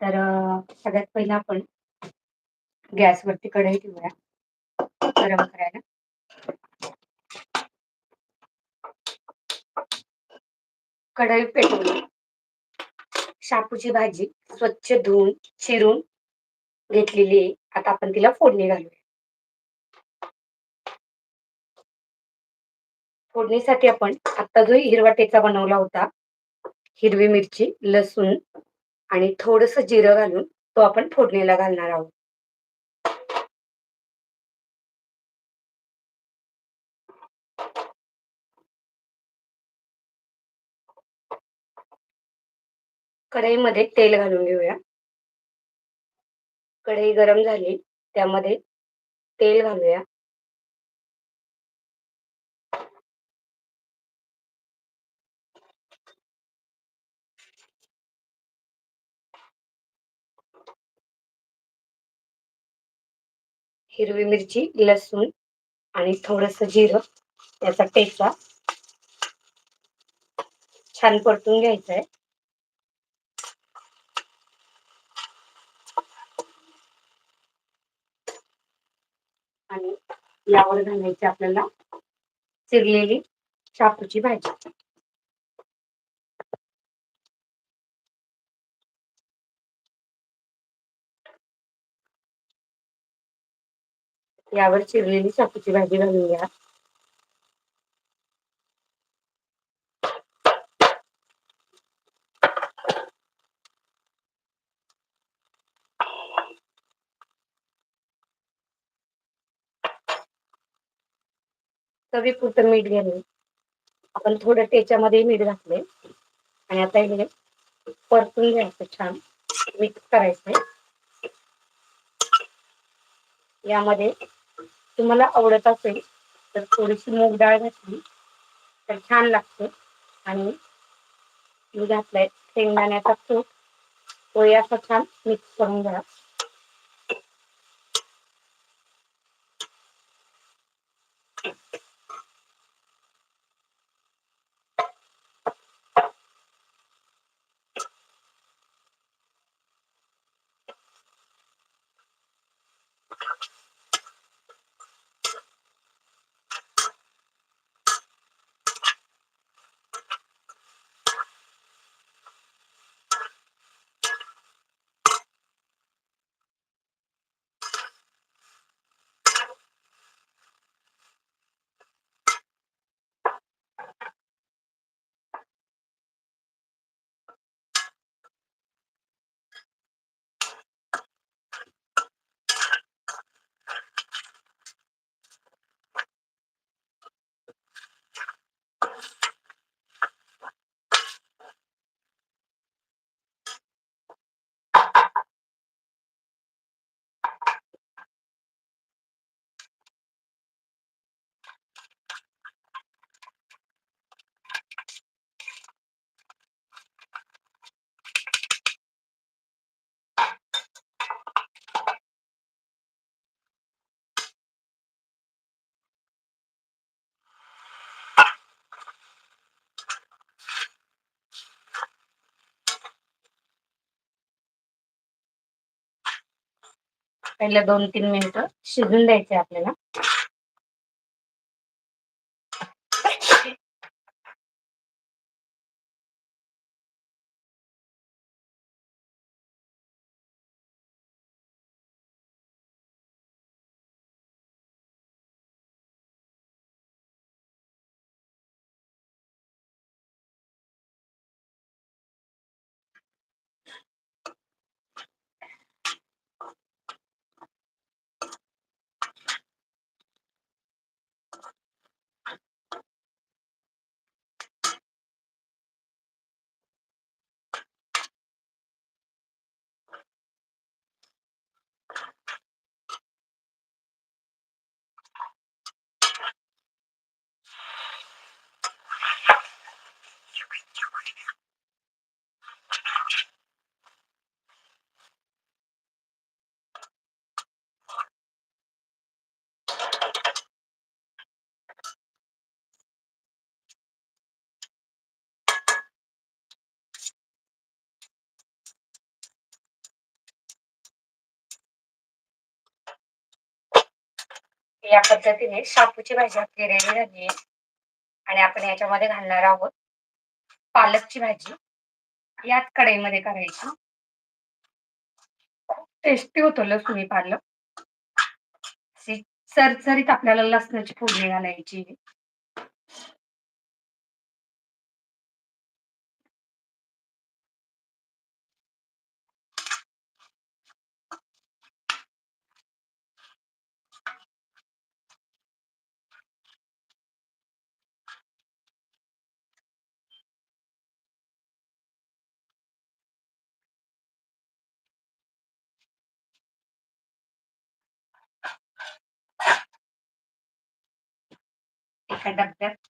तर सगळ्यात पहिलं आपण गॅसवरती कढई ठेवूया गरम करायला. कढई पेटवली. शापूची भाजी स्वच्छ धुवून, चिरून घेतलेली आहे. आता आपण तिला फोडणी घालूया. फोडणीसाठी आपण आता जो हिरवा ठेचा बनवला होता, हिरवी मिरची, लसूण आणि थोडंसं जिरं घालून तो आपण फोडणीला घालणार आहोत. कढईमध्ये तेल घालून घेऊया. कढई गरम झाली, त्यामध्ये तेल घालूया. हिरवी मिरची, लसूण आणि थोडंसं जिरं याचा ठेचा छान परतून घ्यायचा आहे. आणि यावर घालायची आपल्याला चिरलेली शापूची भाजी. यावर चिरलेली शाकूची भाजी घालूया. कवी चवीपुरतं मीठ घेणे आपण थोडं त्याच्यामध्ये मीठ घातले आणि आता हे परतून घ्यायचं छान. मिक्स करायचंय. यामध्ये तुम्हाला आवडत असेल तर थोडीशी मूग डाळ घातली तर छान लागते आणि मी घातलाय शेंगदाण्याचा तूप तो असा छान मिक्स करून घ्या. पहिल्या दोन तीन मिनिटं शिजून द्यायचे आपल्याला. या पद्धतीने शापूची भाजी आपली रेडी झाली आहे. आणि आपण याच्यामध्ये घालणार आहोत पालकची भाजी. याच कढईमध्ये करायची. खूप टेस्टी होतो लसूणी पालक. सरसरीत आपल्याला लसणाची फोडणी घालायची. एका डब्यात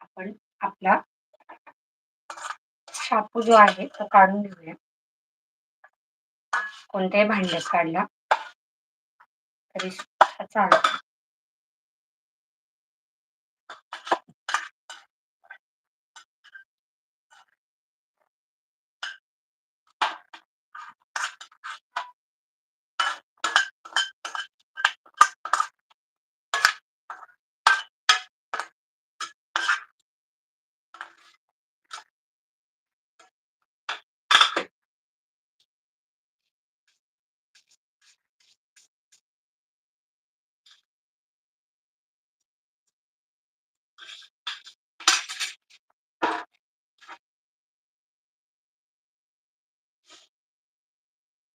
आपण आपला शापू जो आहे तो काढून घेऊया. कोणत्याही भांड्यात काढला तरी चालतो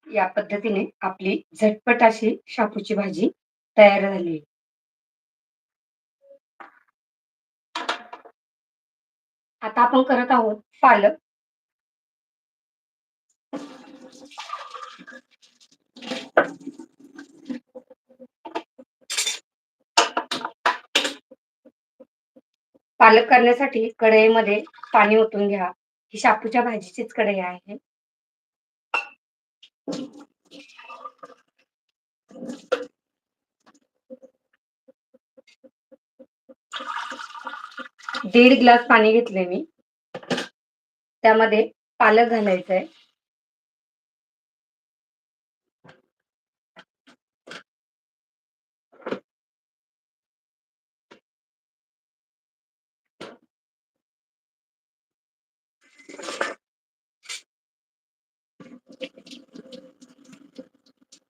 या पद्धतीने आपली झटपट अशी शापूची भाजी तयार झाली आता आपण करत आहोत पालक. पालक करण्यासाठी कढईमध्ये पाणी ओतून घ्या. ही शापूच्या भाजीचीच कढई आहे. दीड ग्लास पाणी घेतले मी. त्यामध्ये पालक घालायचं आहे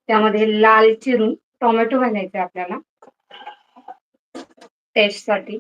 त्यामध्ये लाल चिरून टोमॅटो घालायचे आपल्याला. टेस्टसाठी.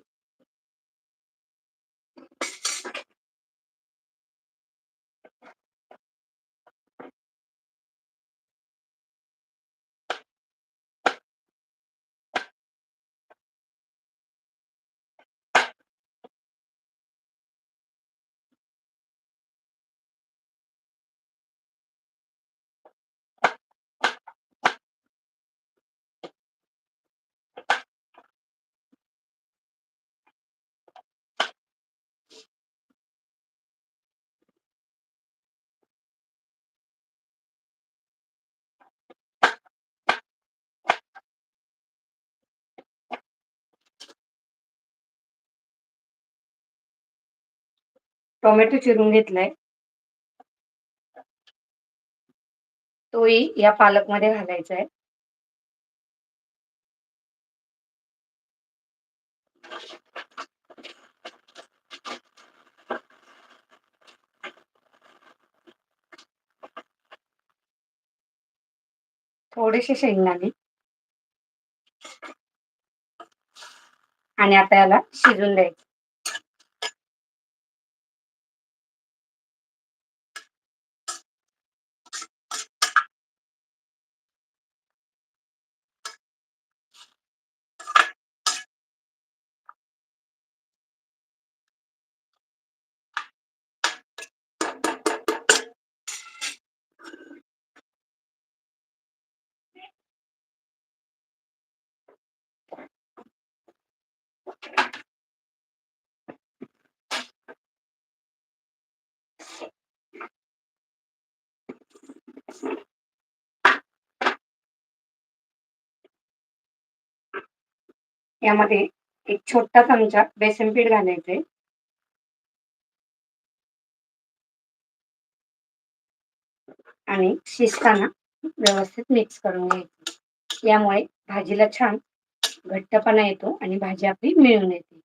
टोमॅटो चिरून घेतलाय. तोही या पालकमध्ये घालायचा आहे. थोडेसे शेंगदाणे. आणि आता याला शिजून द्यायचं. यामध्ये एक छोटा चमचा बेसन पीठ घालायचे. आणि शिजताना व्यवस्थित मिक्स करून घ्यायचे. यामुळे भाजीला छान घट्टपणा येतो आणि भाजी आपली मिळून येते.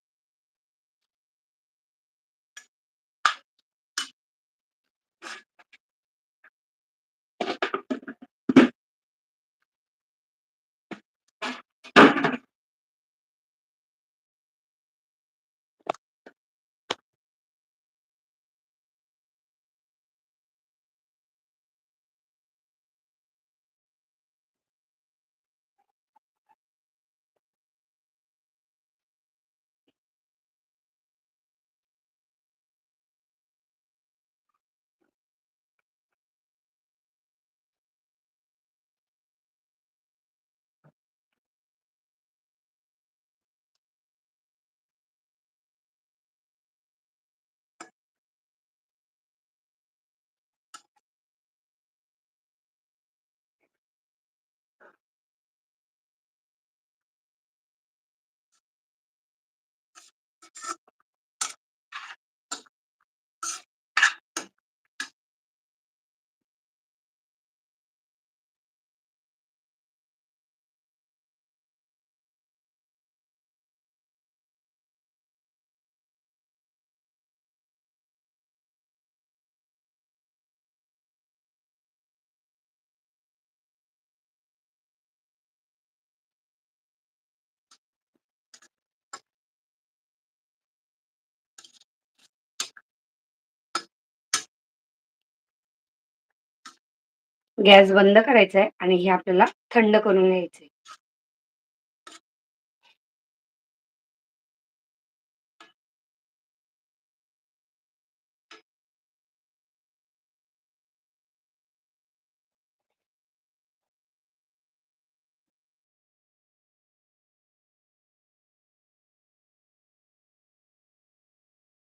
गॅस बंद करायचा आहे आणि हे आपल्याला थंड करून घ्यायचंय.